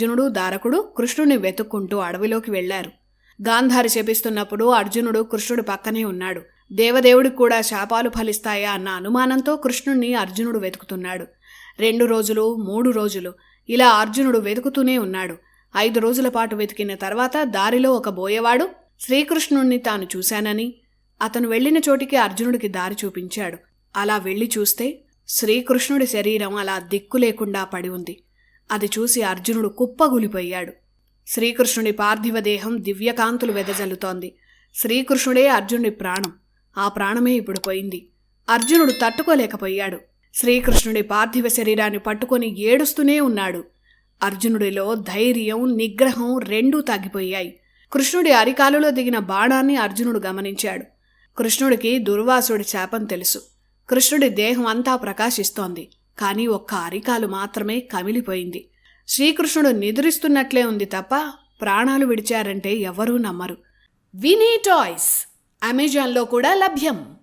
అర్జునుడు దారకుడు కృష్ణుని వెతుక్కుంటూ అడవిలోకి వెళ్ళారు గాంధారి శపిస్తున్నప్పుడు అర్జునుడు కృష్ణుడు పక్కనే ఉన్నాడు. దేవదేవుడికి కూడా శాపాలు ఫలిస్తాయా అన్న అనుమానంతో కృష్ణుణ్ణి అర్జునుడు వెతుకుతున్నాడు. రెండు రోజులు మూడు రోజులు ఇలా అర్జునుడు వెతుకుతూనే ఉన్నాడు. ఐదు రోజుల పాటు వెతికిన తర్వాత దారిలో ఒక బోయవాడు శ్రీకృష్ణుణ్ణి తాను చూశానని అతను వెళ్ళిన చోటికి అర్జునుడికి దారి చూపించాడు. అలా వెళ్ళి చూస్తే శ్రీకృష్ణుడి శరీరం అలా దిక్కు లేకుండా పడి ఉంది. అది చూసి అర్జునుడు కుప్పగూలిపోయాడు. శ్రీకృష్ణుడి పార్థివ దేహం దివ్యకాంతులు వెదజల్లుతోంది. శ్రీకృష్ణుడే అర్జునుడి ప్రాణం. ఆ ప్రాణమే ఇప్పుడు పోయింది. అర్జునుడు తట్టుకోలేకపోయాడు. శ్రీకృష్ణుడి పార్థివ శరీరాన్ని పట్టుకొని ఏడుస్తూనే ఉన్నాడు. అర్జునుడిలో ధైర్యం నిగ్రహం రెండూ తగ్గిపోయాయి. కృష్ణుడి అరికాలులో దిగిన బాణాన్ని అర్జునుడు గమనించాడు. కృష్ణుడికి దుర్వాసుడి శాపం తెలుసు. కృష్ణుడి దేహం అంతా ప్రకాశిస్తోంది. కానీ ఒక్క అరికాలు మాత్రమే కమిలిపోయింది. శ్రీకృష్ణుడు నిద్రిస్తున్నట్లే ఉంది తప్ప ప్రాణాలు విడిచారంటే ఎవరూ నమ్మరు. వినీ టాయ్స్ అమెజాన్లో కూడా లభ్యం.